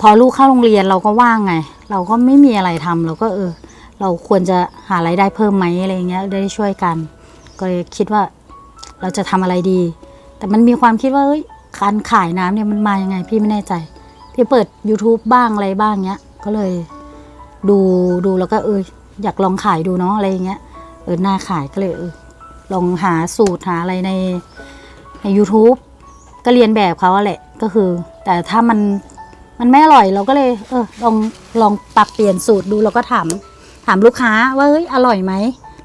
พอลูกเข้าโรงเรียนเราก็ว่างไง เราก็ไม่มีอะไรทำเราก็เออ เราควรจะหารายได้เพิ่มไหมอะไรเงี้ยได้ช่วยกัน ก็เลยคิดว่าเราจะทำอะไรดี แต่มันมีความคิดว่าเอ้ยการขายน้ำเนี่ยมันมายังไงพี่ไม่แน่ใจ พี่เปิด YouTube บ้างอะไรบ้างเงี้ย ก็เลยดูดูแล้วก็เอออยากลองขายดูเนาะอะไรเงี้ยเออหน่าขายก็เลยเออลองหาสูตรหาอะไรในใน YouTube ก็เรียนแบบเขาแหละก็คือ แต่ถ้ามัน มันไม่อร่อยเราก็เลย เออลองลองปรับเปลี่ยนสูตรดูเราก็ถามถามลูกค้าว่าเฮ้ยอร่อยไหม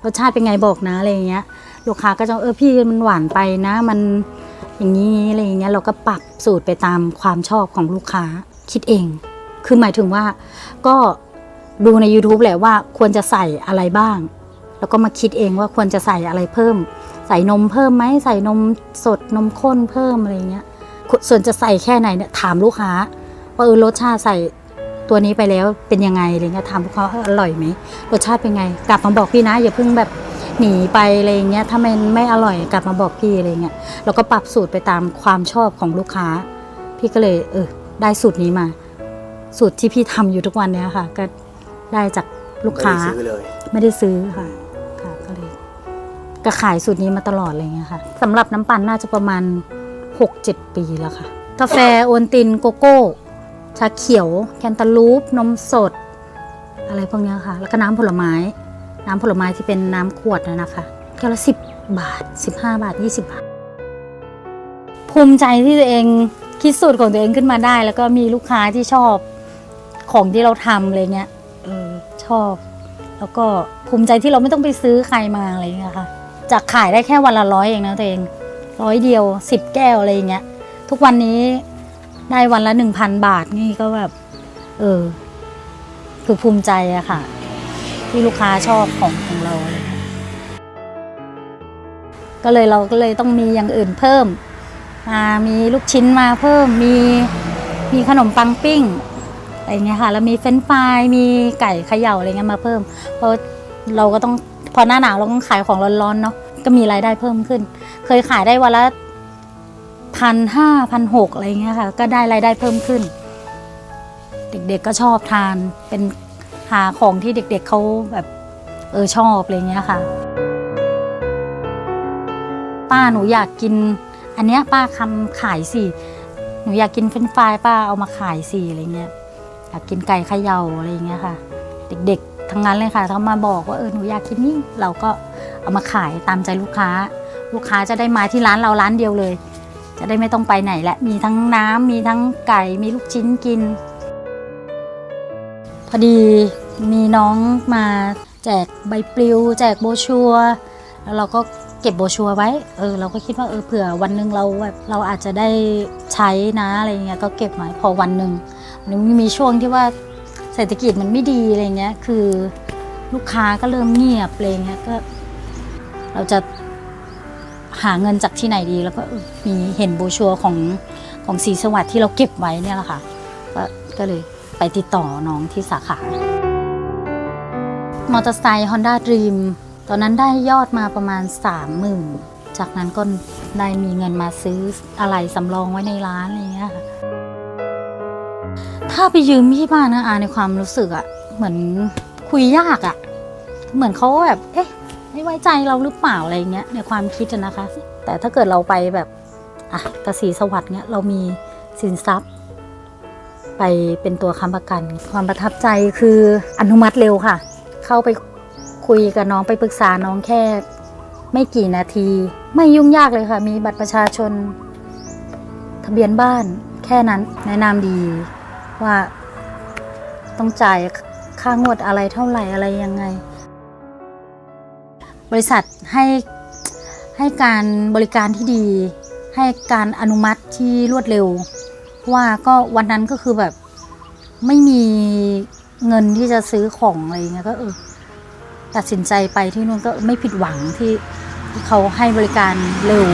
รสชาติเป็นไงบอกนะอะไรอย่างเงี้ย ลูกค้าก็จะเออพี่มันหวานไปนะ มันอย่างนี้อะไรอย่างเงี้ยเราก็ปรับสูตรไปตามความชอบของลูกค้าคิดเอง คือหมายถึงว่าก็ดูใน YouTube แหละว่าควรจะใส่อะไรบ้าง แล้วก็มาคิดเองว่าควรจะใส่อะไรเพิ่ม ใส่นมเพิ่มไหมใส่นมสดนมข้นเพิ่มอะไรเงี้ยส่วนจะใส่แค่ไหนเนี่ยถามลูกค้า ว่าเออรสชาติใส่ตัวนี้ไปแล้วเป็นยังไงอะไรเงี้ยถามลูกค้าว่าเอออร่อยไหมรสชาติเป็นไง กลับมาบอกพี่นะอย่าเพิ่งแบบหนีไปอะไรเงี้ยถ้ามันไม่อร่อยกลับมาบอกพี่อะไรเงี้ยแล้วก็ปรับสูตรไปตามความชอบของลูกค้า พี่ก็เลยเออได้สูตรนี้มา สูตรที่พี่ทำอยู่ทุกวันเนี้ยค่ะ ก็ได้จากลูกค้า ไม่ได้ซื้อเลยไม่ได้ซื้อค่ะค่ะก็เลยก็ขายสูตรนี้มาตลอดอะไรเงี้ยค่ะสำหรับน้ำปั่นน่าจะประมาณ6-7ปีแล้วค่ะ กาแฟโอนตินโกโก้ ชาเขียว แคนตาลูป นมสด อะไรพวกนี้ค่ะ แล้วก็น้ำผลไม้ น้ำผลไม้ที่เป็นน้ำขวดนะนะคะแก้วละสิบบาทสิบห้าบาทยี่สิบบาท ภูมิใจที่ตัวเองคิดสูตรของตัวเองขึ้นมาได้ แล้วก็มีลูกค้าที่ชอบของที่เราทำอะไรเงี้ยออชอบ แล้วก็ภูมิใจที่เราไม่ต้องไปซื้อใครมาอะไรเงี้ยค่ะจากขายได้แค่วันละร้อยเองนะตัวเองร้อยเดียวสิบแก้วอะไรอย่างเงี้ยทุกวันนี้ ได้วันละหนึ่งพันบาทนี่ก็แบบ เออ คือภูมิใจอะค่ะ ที่ลูกค้าชอบของของเรา ก็เลยเราก็เลยต้องมีอย่างอื่นเพิ่มมามีลูกชิ้นมาเพิ่มมีมีขนมปังปิ้งอะไรเงี้ยค่ะ แล้วมีเฟรนช์ฟรายมีไก่เขย่าอะไรเงี้ยมาเพิ่ม เพราะเราก็ต้องพอหน้าหนาวเราต้องขายของร้อนๆเนาะก็มีรายได้เพิ่มขึ้น เคยขายได้วันละ พันห้าพันหกอะไรเงี้ยค่ะ ก็ได้รายได้เพิ่มขึ้น เด็กๆก็ชอบทานเป็นหาของที่เด็กๆเขาแบบเออชอบอะไรเงี้ยค่ะ ป้าหนูอยากกิน อันเนี้ยป้าคำขายสิหนูอยากกินเฟรนฟรายป้าเอามาขายสิอะไรเงี้ยอยากกินไก่เขย่าอะไรอย่างเงี้ยค่ะ เด็กๆทั้งนั้นเลยค่ะเขามาบอกว่าเออหนูอยากกินนี่เราก็เอามาขายตามใจลูกค้า ลูกค้าจะได้มาที่ร้านเราร้านเดียวเลย จะได้ไม่ต้องไปไหนและมีทั้งน้ำมีทั้งไก่มีลูกชิ้นกิน พอดีมีน้องมาแจกใบปลิว แจกโบชัวแล้วเราก็เก็บโบชัวไว้ เออ เราก็คิดว่าเออเผื่อวันหนึ่งเราแบบเราอาจจะได้ใช้นะอะไรเงี้ยก็เก็บไว้พอวันหนึ่งมันมีช่วงที่ว่าเศรษฐกิจมันไม่ดีอะไรเงี้ยคือลูกค้าก็เริ่มเงียบอะไรเงี้ยก็ เราจะ หาเงินจากที่ไหนดีแล้วก็มีเห็นโบชัวของของสีสวัสดิ์ที่เราเก็บไว้เนี่ยแหละค่ะก็ก็เลยไปติดต่อน้องที่สาขามอเตอร์ไซค์ Honda Dream ตอนนั้นได้ยอดมาประมาณ30,000จากนั้นก็ได้มีเงินมาซื้ออะไรสำรองไว้ในร้านอะไรเงี้ยค่ะถ้าไปยืมพี่บ้านนะอาในความรู้สึกอะเหมือนคุยยากอะเหมือนเขาแบบเอ๊ะ ไม่ไว้ใจเราหรือเปล่าอะไรเงี้ยในความคิดนะคะ แต่ถ้าเกิดเราไปแบบอะกสีสวัสดิ์เงี้ยเรามีสินทรัพย์ ไปเป็นตัวค้ำประกัน ความประทับใจคืออนุมัติเร็วค่ะ เข้าไปคุยกับน้องไปปรึกษาน้องแค่ ไม่กี่นาที ไม่ยุ่งยากเลยค่ะ มีบัตรประชาชน ทะเบียนบ้านแค่นั้นแนะนำดีว่าต้องจ่ายค่างวดอะไรเท่าไหร่อะไรยังไง บริษัทให้ให้การบริการที่ดี ให้การอนุมัติที่รวดเร็ว ว่าก็วันนั้นก็คือแบบไม่มีเงินที่จะซื้อของอะไรเงี้ยก็เออตัดสินใจไปที่นู่นก็ไม่ผิดหวังที่ที่เขาให้บริการเร็ว